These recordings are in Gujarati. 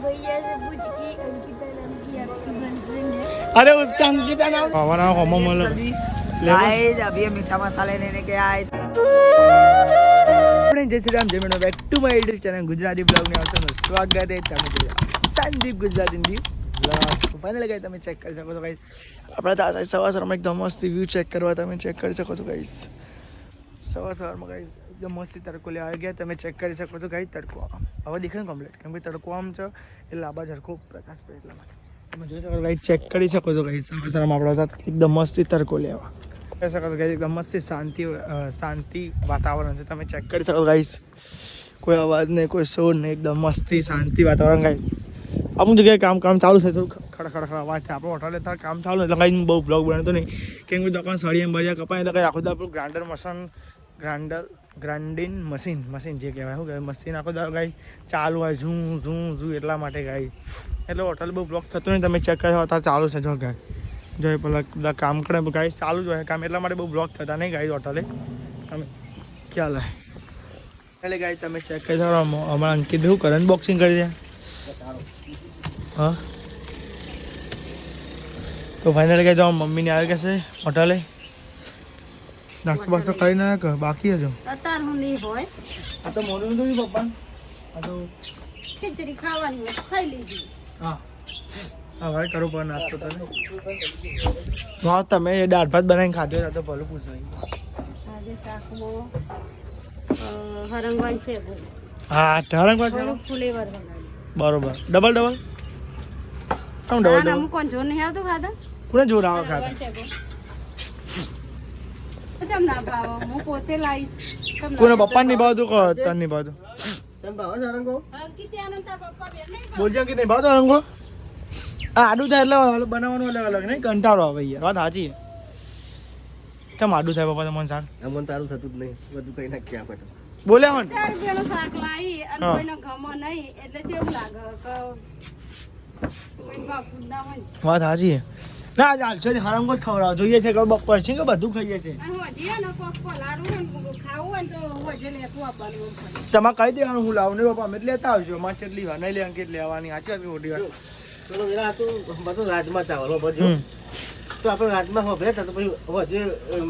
भैया से पूछ की अंकिता नाम की आपकी गर्लफ्रेंड है अरे उसका अंकिता नाम हमारा होमो मोलो गाइस अभी हम मीठा मसाले लेने के आए આપણે Jai Shri Ram Jai madam back to my YouTube channel Gujarati બ્લોગની આવશે સ્વાગત છે તમે જોયા સંદીપ ગુજરાતી હિન્દી બ્લોગ ફાઇનલી ગાઈ તમે ચેક કરી શકો છો ગાઈસ આપણે તો આજે સવાર સવારમાં એકદમ મસ્ત વ્યૂ ચેક કરવા તમે ચેક કરી શકો છો ગાઈસ સવાર સવારમાં ગાઈસ એકદમ મસ્તી તડકો લેવા આવી ગયા. તમે ચેક કરી શકો છો ગાઈસ તડકો હવે દેખાય કમ્પ્લીટ કેમ કે તડકો આમ છે, એ લાંબા ઝરખો પ્રકાશ પડે એટલા માટે. તમે જોઈ શકો ગાઈ ચેક કરી શકો છો ગાઈ સવાર સવારમાં આપણે હતા એકદમ મસ્તી તડકો લેવા. કહી શકો છો ગાઈ એકદમ મસ્તી શાંતિ શાંતિ વાતાવરણ છે. તમે ચેક કરી શકો ગાઈસ કોઈ અવાજ નહીં, કોઈ શોર નહીં, એકદમ મસ્તી શાંતિ વાતાવરણ ગાઈ અમુક જગ્યાએ કામ કામ ચાલુ છે થોડું ખડખડ ખડ અવાજ થાય. આપણો હોટલે તાર કામ ચાલુ એટલે કાંઈ બહુ બ્લોગ બનાવતો નહીં. કેમ કે દુકાન સળિયા ભર્યા કપાય એટલે કંઈ આખો આપણું grinder machine grinder grinding machine machine જે કહેવાય. શું કહેવાય? મશીન આખો દાડો ગાઈ ચાલુ હોય ઝૂ ઝૂ ઝૂ એટલા માટે ગાઈ એટલે હોટલ બહુ બ્લોક થતું નહીં. તમે ચેક કરો અત્યારે ચાલુ છે. જો ગાય. જો પેલા બધા કામ કરે ગાઈ ચાલુ જ હોય કામ. એટલા માટે બહુ બ્લોક થતા નહીં ગાઈ હોટલે તમે ખ્યાલ લાય એટલે ગાઈ તમે ચેક કરી દો અમારા અંકિત શું કરે બોક્સિંગ કરી દે હા? તો ફાઇનલ કે જાઓ મમ્મીને આવી ગયા છે હોટલે નાસ્તો બાસ્તો ખાઈ ના કે? બાકી હજુ? અત્યાર હું નહીં હોય. આ તો મોડું નતું પપ્પા. આ તો ખીચડી ખાવાની હોય ખાઈ લીધી. હા. હા ભાઈ કરો પણ નાસ્તો તને હા તમે એ દાળ ભાત બનાવીને ખાધો હતા તો ભલું પૂછો આજે શાકમાં હરંગવાન છે હા ઠરંગ છે ફ્લેવર બરોબર. Double double? કોણ ડબલ ડબલ? અમુક કોણ જોર નહીં આવતું ખાધા? કોને જોર આવે ખાધા? ચમ ના ભાવો? હું પોતે લાવીશ કોને પપ્પા ની બાજુ કહો તનની ભાવતું અંકિત આનંદ તાર પપ્પા બેન નહીં બોલજો કે નહીં ભાવો રંગો? આ આડું થાય એટલે બનાવવાનું અલગ અલગ નહીં? કંટાળો આવે યાર. વાત સાચી કેમ આડું થાય પપ્પા તમને સાર અમને તારું થતું જ નહીં. બધું કઈ નાખ્યા આપણે. બોલ્યા હોન. ચાર પેલો શાક લાવી અને કોઈનો ગમો નહીં એટલે કેવું લાગે. કે કોઈ બાપુ ના હોય. વાત સાચી છે. ના આજે હાલશો ને હરામકો જ ખવડાવો જોઈએ છે કે બપોર છે કે બધું ખાઈએ છે. તો હોજે. તમારે કહી દેવાનું હું લાવું. ને બાપા અમે લેતા આવજો. અમારે કેટલી વાર નહીં લેવાની કેટલી લેવાની સાચી વાત મોટી વાત? વેલા આ બધું રાજમાં ચાવલ ભરજો તો આપણે રાજમાં હોભરે તો પછી જે જ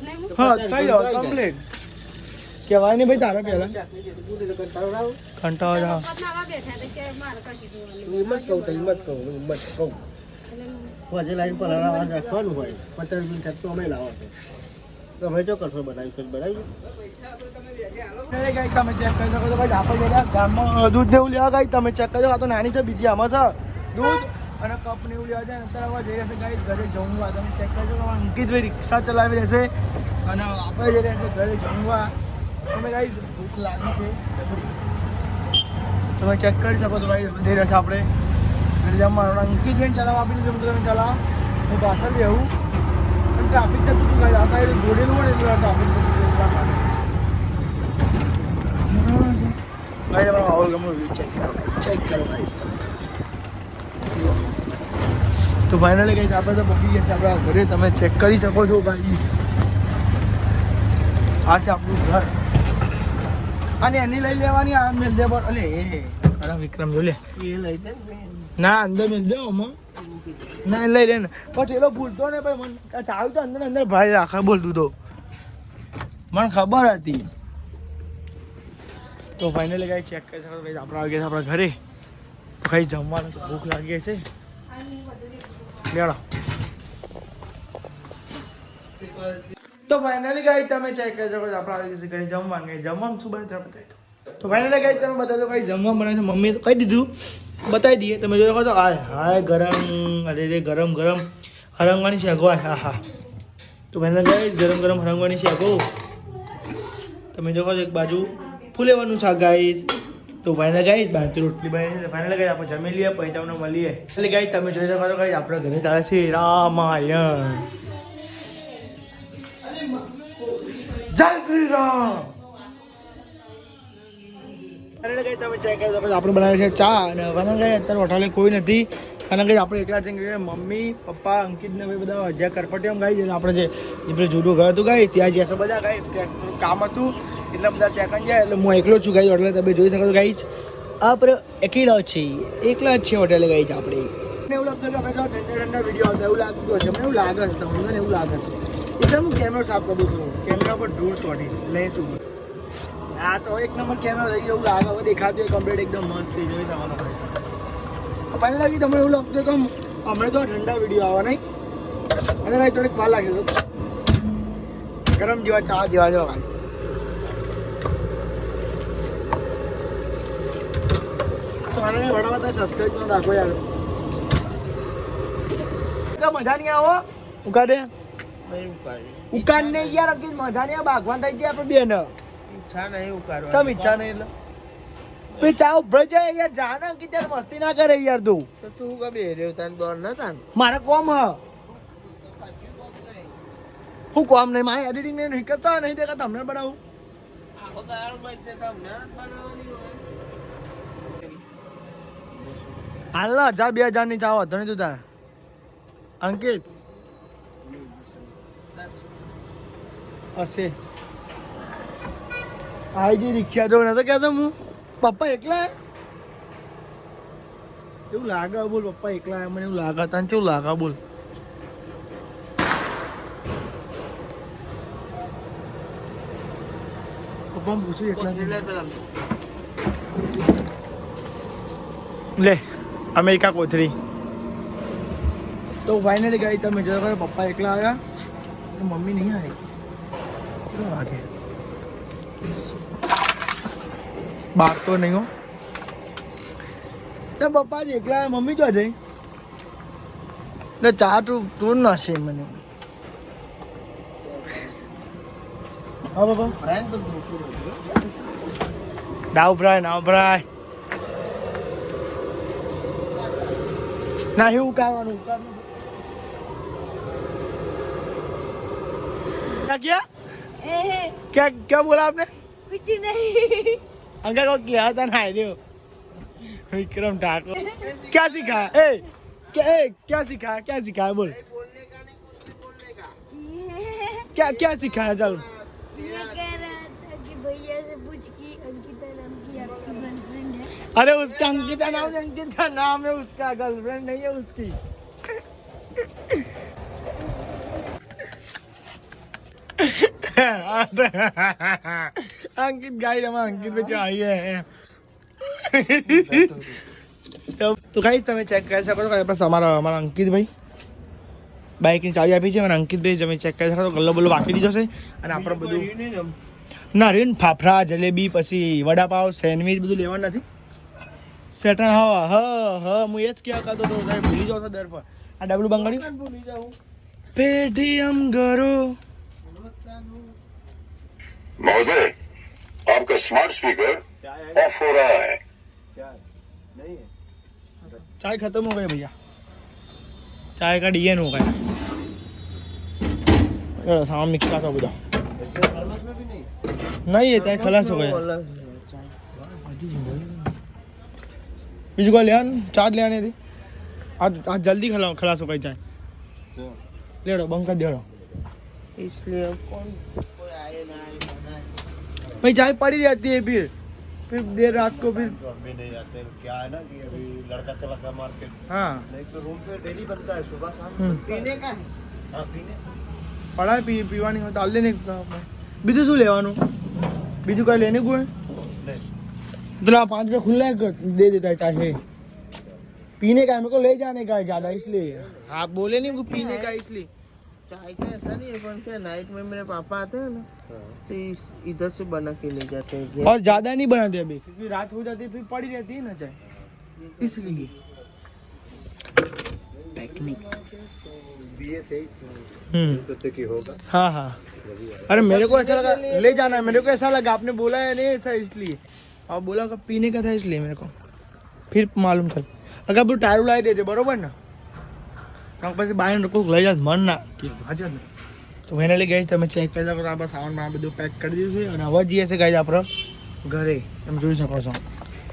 નહીં હું. કઈ કમ્પ્લીટ. કહેવાય નહીં ભાઈ તારે પહેલા. કંટાળો. હિંમત કહું તો હિંમત કહું હિંમત કહું. પછી લાઈન પર અવાજ રાખવાનું હોય. પચાસ મિનિટ ખર્ચો તો અમે લાવો છો. તો જો કરશો બનાવી છે બનાવી તમે ચેક કરી શકો છો ભાઈ આપણે બધા ગામમાં દૂધ ને એવું લેવા ગાઈ તમે ચેક કરજો આ તો નાની છે બીજી આમાં છે. દૂધ અને કપ ને એવું લેવા જાય ને અત્યારે હવે જઈ રહેશે ગાઈ ઘરે જમવા. તમે ચેક કરજો અંકિતભાઈ રિક્ષા ચલાવી રહેશે. અને આપણે જઈ રહ્યા છે ઘરે જમવા. તમે ગાઈ ભૂખ લાગી છે તમે ચેક કરી શકો છો ભાઈ જઈ રહ્યા છે આપણે ઘરે જમવા અંકિતભાઈ ચલાવવા આપી દીધું તમે ચલાવો હું પાછળ બેહું પણ ટ્રાફિક થતું હતું ગાઈ આ સાઈડ દોડેલું હોય ને એટલે ટ્રાફિક થતું હતું એટલા માટે ભાઈ તમારો માહોલ ગમો ચેક કરો ચેક કરો ગાઈસ તમે તો ફાઇનલી ગાઈસ આપણે તો પહોંચી ગયા છે આપણા ઘરે તમે ચેક કરી શકો છો ગાઈસ આ છે આપણું ઘર અને એની લઈ લેવાની આ મેલ દે પર અલે એ. અરે વિક્રમ જો લે. એ લઈ દે ના અંદર મેલ દે ઓમાં. ના લઈ લે ને. પણ એલો ભૂલતો ને ભાઈ મને ચાવી તો અંદર અંદર ભાઈ રાખે બોલતું તો. મને ખબર હતી. તો ફાઇનલી કાંઈ ચેક કરી શકો ભાઈ આપણે આવી ગયા આપણા ઘરે. કંઈ કઈ જમવાનું ભૂખ લાગી છે લેડો. તો ફાઇનલી ગાઈ તમે ચેક કરી શકો આપણે આવી છે ઘરે જમવાનું કઈ જમવાનું શું બને ત્યારે બતાવી તો ફાઇનલી ગાઈ તમે બતાવી દો કઈ જમવા બને છે. મમ્મીએ તો કહી દીધું. બતાવી દઈએ. તમે જોઈ શકો છો હાય હાય ગરમ, અરે રે, ગરમ ગરમ હરંગવાની શેકો. હા હા. તો ફાઇનલ ગાઈ ગરમ ગરમ હરંગવાની શેગો તમે જોવો છો, એક બાજુ ફૂલેવાનું શાક ગાઈશ તો ફાઇનલ ગાઈ બહારથી રોટલી બની છે. ફાઇનલ ગાઈ આપણે જમી લઈએ, પછી તમને મળીએ. એટલે ગાઈ તમે જોઈ શકો છો ગાઈસ આપણા ઘરે ચાલે છે રામાયણ. જય શ્રી રામ. આપણે બનાવ્યું છે ચા અને ફાઇનલ ગાઈસ અત્યારે હોટલે કોઈ નથી. અને કઈ આપણે એકલા જઈને મમ્મી પપ્પા અંકિત ને બધા જ્યાં કરપટિયમ ગાઈ છે આપણે જે પેલું જુદું ઘર હતું ગાઈ ત્યાં જ્યાં બધા ગાઈ કે કામ હતું. એટલે બધા ત્યાં કંઈ જાય એટલે હું એકલો છું ગાઈ હોટલે તમે જોઈ શકો છો ગાઈસ આપણે એકલા છીએ. એકલા જ છીએ હોટેલે ગઈ છે આપણે. એવું લાગતું કે અમે ઠંડા ઠંડા વીડિયો આવતા. એવું લાગતું હશે મને એવું લાગે છે. તમને એવું લાગે છે. એટલે હું કેમેરો સાફ કરું છું. કેમેરા પર ધૂળ ચોટી લઈ શું આ તો એક નંબર કેમેરો થઈ ગયો, એવું લાગે હવે દેખાતું હોય કમ્પ્લીટ એકદમ મસ્ત થઈ જોઈ તમારો પહેલાં લાગી તમને એવું લાગતું કે હમણાં તો ઠંડા વીડિયો આવવા નહીં. અને ભાઈ થોડીક વાર લાગે છે ગરમ જેવા, ચા જેવા જેવા ભાઈ. તો આને વડાવા સબસ્ક્રાઈબ રાખો યાર. મજા નહીં આવો ઉકાડે ઉકાડ ને યાર અગી મજા ને ભાગવાન થઈ ગયા આપણે બેન. ઈચ્છા નહીં ઉકાળવા તમે ઈચ્છા નહીં એટલે? ભાઈ ચા બ્રજ યાર જાન કે યાર મસ્તી ના કરે યાર તું. તો તું કબે રહ્યો તાન દોર ન તાન? મારે કોમ હ. હું કોમ નહીં મારે એડિટિંગ નહીં કરતા નહીં દેખા તમને બનાવું. આખો તમને બનાવવાની હોય. હાલ હજાર બે હજારની ચાવો હતો નહીં તું તાર. અંકિત હશે. આઈ રિક્ષા જો નતો કહેતો હું. પપ્પા એકલા? એવું લાગે બોલ પપ્પા એકલા. મને એવું લાગે તને કેવું લાગે બોલ? પપ્પા પૂછ્યું એકલા લે અમેરિકા કોથરી. તો ફાઇનલી ગઈ તમે જો પપ્પા એકલા આવ્યા? મમ્મી નહીં આવી? કેટલા વાગે બાર તો નહીં હો તો પપ્પા જ એકલા મમ્મી જો જઈ એટલે ચા તું તું છે મને હા પપ્પા ફ્રાય તો ભૂખું રહ્યું નાવ ભરાય નાવ ભરાય નહીં ઉકાળવાનું ઉકાળવાનું क्या क्या बोला आपने? कुछ नहीं। अंकल को किया था ना दो विक्रम ठाकुर। क्या सिखा? ए क्या क्या सिखा? क्या सिखा? बोल। क्या क्या सिखाया चलो। अरे उसका अंकिता नाम अंकित का नाम है उसका गर्लफ्रेंड नहीं है उसकी। અંકિત ગાઈ અમે અંકિત બચ્ચો આવીએ તો કઈ તમે ચેક કરી શકો છો? બસ અમારા અમારા અંકિતભાઈ બાઇકની ચાવી આપી છે અને અંકિતભાઈ તમે ચેક કરી શકો તો ગલ્લો બલ્લો વાંકી દીધો છે અને આપણે બધું ના રીન ફાફડા જલેબી પછી વડાપાવ સેન્ડવીચ બધું લેવાનું નથી. સેટર હા હ હ હું એ જ કહેવા કાતો હતો સાહેબ ભૂલી જાઉં છો દર પર. આ ડબલું બંગાળી પેટીએમ કરો. महोदय आपका स्मार्ट स्पीकर ऑफ हो रहा है चाय खत्म हो गई भैया चाय का डीएन हो गया चलो सामान मिक्स का था बुधा नहीं है चाय खलास हो गया બીજું કોઈ લેવાનું ચાર્જ લેવાની હતી આજ આજ જલ્દી ખલા ખલાસ हो गई चाय લેડો બંધ કરી દેડો इसलिए कौन भाई चाय पड़ी रहती है फिर फिर देर रात को फिर भी नहीं जाते क्या है ना कि अभी लड़का चला गया मार्केट हाँ नहीं तो रूम पे डेली बनता है सुबह शाम हम्म। पीने का है हाँ पीने પડાય પી પીવાની હોય તો હાલ લેને બીજું શું લેવાનું બીજું કઈ લેને કોઈ नहीं तो ला पाँच रुपये खुला है दे देता है चाहे पीने का है, मेरे को ले जाने का है ज्यादा इसलिए आप बोले नहीं वो पीने का है इसलिए चाय का ऐसा नहीं है बन के नाइट में मेरे पापा आते हैं ना हाँ। तो इधर से बना के ले जाते हैं और ज़्यादा नहीं बनाते अभी। क्योंकि रात हो जाती है फिर पड़ी रहती है ना चाय। इसलिए। टेक्निक हम्म। हाँ हाँ अरे मेरे को ऐसा लगा ले जाना है मेरे को ऐसा लगा आपने बोला है नहीं ऐसा इसलिए। और बोला का पीने का था इसलिए मेरे को। फिर मालूम था अगर आप टायर उड़ाई देते बरोबर ना? પછી બહાર કોઈ લઈ જાય મન ના કે હાજર ને તો ફાઇનલી ગઈ તમે ચેક કરી શકો આપણે સામાન માં બધું પેક કરી દીધું છે અને હવે જઈએ છે ગાઈ આપણે ઘરે તમે જોઈ શકો છો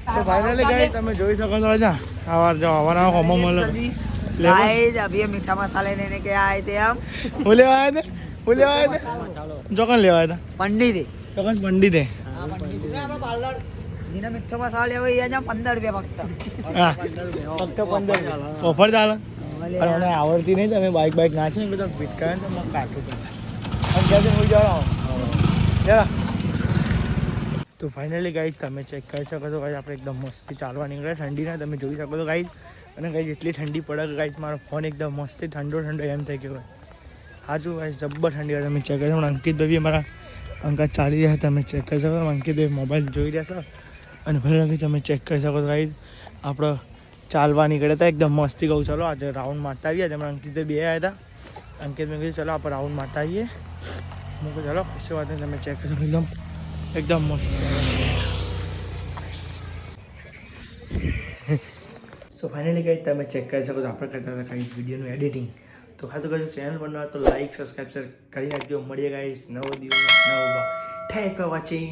તો ફાઇનલી ગઈ તમે જોઈ શકો છો જા આવાર જો આવાના હોમો મળે લેવા गाइस अभी हम मीठा मसाले लेने के आए थे हम હું લેવા આવ્યા थे હું લેવા આવ્યા थे જો કણ લેવા આવ્યા पंडित હતા તો કણ પંડિત હે पंडित पार्लर જેને મીઠો મસાલો લેવો એ અહીંયા પંદર રૂપિયા ફક્ત હા ફક્ત પંદર ઓફર ચાલે પણ મને આવડતી નહીં તમે બાઇક બાઇક નાખી ને બધા ફિટ કરે ને તો મને કાઢવું પડે અને ક્યાંથી હું જાણો તો ફાઇનલી ગાઈઝ તમે ચેક કરી શકો છો ગાઈઝ આપણે એકદમ મસ્તી ચાલવા નીકળે ઠંડીના તમે જોઈ શકો છો ગાઈઝ અને ગાઈઝ એટલી ઠંડી પડે કે ગાઈઝ મારો ફોન એકદમ મસ્તી ઠંડો ઠંડો એમ થઈ ગયો હાજુ ગાઈઝ જબ્બર ઠંડી હોય તમે ચેક કરી શકો. અંકિત ભાઈ અમારા અંકા ચાલી રહ્યા તમે ચેક કરી શકો છો. અંકિત ભાઈ મોબાઈલ જોઈ રહ્યા છો. અને ભલે તમે ચેક કરી શકો છો ગાઈઝ આપણો ચાલવા નીકળ્યા હતા એકદમ મસ્તી કહું, ચલો આજે રાઉન્ડ મારતા આવીએ તમે અંકિત ભાઈ બે આવ્યા હતા. અંકિત મેં કીધું, ચલો આપણે રાઉન્ડ મારતા આવીએ હું કહું ચલો કશી વાત નહીં, તમે ચેક કરી. શકો એકદમ એકદમ મસ્ત. સો ફાઇનલી કઈ તમે ચેક કરી શકો છો. આપણે કરતા હતા કઈ વિડીયોનું એડિટિંગ તો હા તો કહેજો ચેનલ બનાવો તો લાઈક સબસ્ક્રાઈબ કરી નાખજો. મળીએ ગાઈસ નવો દિવસ, નવો થેન્ક ફોર વોચિંગ